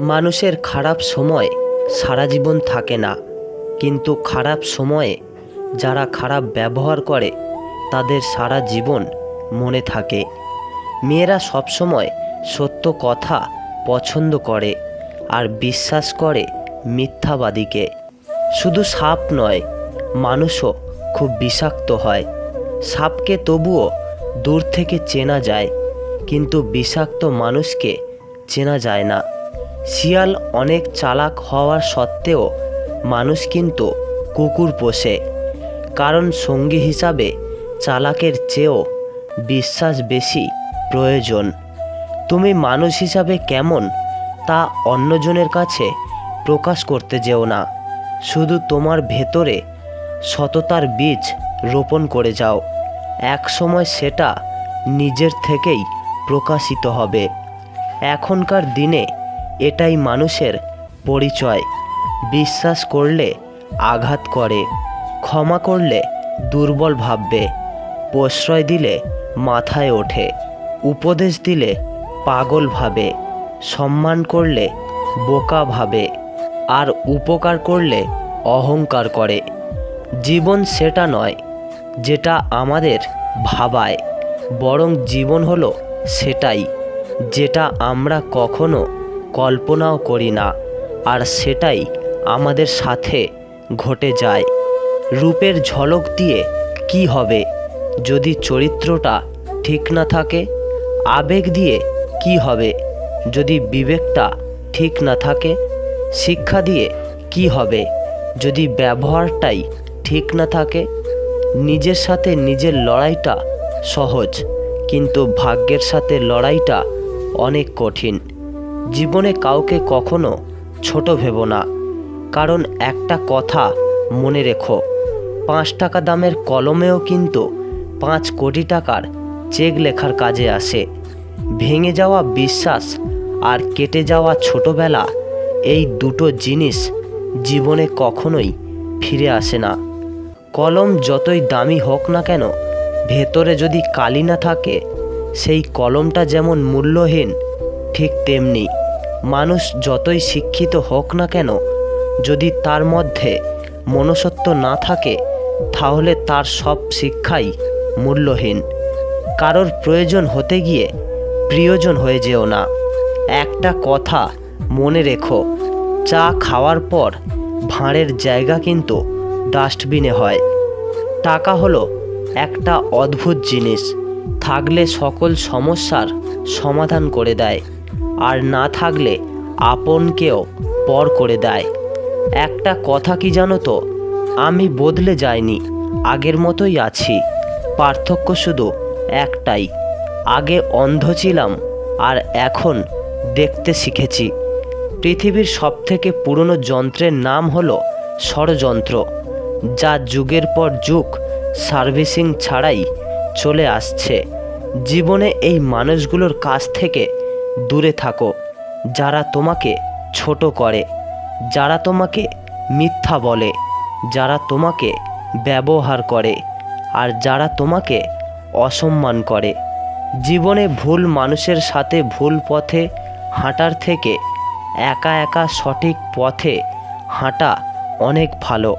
মানুষের খারাপ সময় সারা জীবন থাকে না। কিন্তু খারাপ সময়ে যারা খারাপ ব্যবহার করে, তাদের সারা জীবন মনে থাকে। মেয়েরা সবসময় সত্য কথা পছন্দ করে আর বিশ্বাস করে মিথ্যাবাদীকে। শুধু সাপ নয়, মানুষও খুব বিষাক্ত হয়। সাপকে তবুও দূর থেকে চেনা যায়, কিন্তু বিষাক্ত মানুষকে চেনা যায় না। শিয়াল অনেক চালাক হওয়ার সত্ত্বেও মানুষ কিন্তু কুকুর পোষে, কারণ সঙ্গী হিসাবে চালাকের চেয়েও বিশ্বাস বেশি প্রয়োজন। তুমি মানুষ হিসাবে কেমন তা অন্যজনের কাছে প্রকাশ করতে যেও না, শুধু তোমার ভেতরে সততার বীজ রোপণ করে যাও। এক সময় সেটা নিজের থেকেই প্রকাশিত হবে। এখনকার দিনে এটাই মানুষের পরিচয়। বিশ্বাস করলে আঘাত করে, ক্ষমা করলে দুর্বল ভাববে, প্রশ্রয় দিলে মাথায় ওঠে, উপদেশ দিলে পাগল ভাবে, সম্মান করলে বোকা ভাবে, আর উপকার করলে অহংকার করে। জীবন সেটা নয়, যেটা আমাদের ভাবায়, বরং জীবন হলো সেটাই, যেটা আমরা কখনো কল্পনাও করি না, আর সেটাই আমাদের সাথে ঘটে যায়। রূপের ঝলক দিয়ে কি হবে? যদি চরিত্রটা ঠিক না থাকে, আবেগ দিয়ে কি হবে? যদি বিবেকটা ঠিক না থাকে, শিক্ষা দিয়ে কি হবে? যদি ব্যবহারটাই ঠিক না থাকে, নিজের সাথে নিজের লড়াইটা সহজ, কিন্তু ভাগ্যের সাথে লড়াইটা অনেক কঠিন। জীবনে কাউকে কখনো ছোট ভেবো না। কারণ একটা কথা মনে রেখো, পাঁচ টাকা দামের কলমেও কিন্তু পাঁচ কোটি টাকার চেক লেখার কাজে আসে। ভেঙে যাওয়া বিশ্বাস আর কেটে যাওয়া ছোটবেলা এই দুটো জিনিস জীবনে কখনোই ফিরে আসে না। কলম যতই দামি হোক না কেন, ভেতরে যদি কালি না থাকে, সেই কলমটা যেমন মূল্যহীন, ঠিক তেমনি। মানুষ যতই শিক্ষিত হোক না কেন, যদি তার মধ্যে মনুষ্যত্ব না থাকে, তাহলে তার সব শিক্ষাই মূল্যহীন। কারোর প্রয়োজন হতে গিয়ে প্রিয়জন হয়ে যেও না। একটা কথা মনে রেখো, চা খাওয়ার পর ভাঁড়ের জায়গা কিন্তু ডাস্টবিনে হয়। টাকা হলো একটা অদ্ভুত জিনিস, থাকলে সকল সমস্যার সমাধান করে দেয়। আর না থাকলে আপনকেও পর করে দেয়। একটা কথা কি জানো তো? আমি বদলে যাইনি, আগের মতোই আছি। পার্থক্য শুধু একটাই, আগে অন্ধ ছিলাম আর এখন দেখতে শিখেছি। পৃথিবীর সবথেকে পুরনো যন্ত্রের নাম হলো ষড়যন্ত্র, যা যুগের পর যুগ সার্ভিসিং ছাড়াই চলে আসছে। জীবনে এই মানুষগুলোর কাছ থেকে দূরে থাকো। যারা তোমাকে ছোট করে, যারা তোমাকে মিথ্যা বলে, যারা তোমাকে ব্যবহার করে, আর যারা তোমাকে অসম্মান করে। জীবনে ভুল মানুষের সাথে ভুল পথে হাঁটার থেকে একা একা সঠিক পথে হাঁটা অনেক ভালো।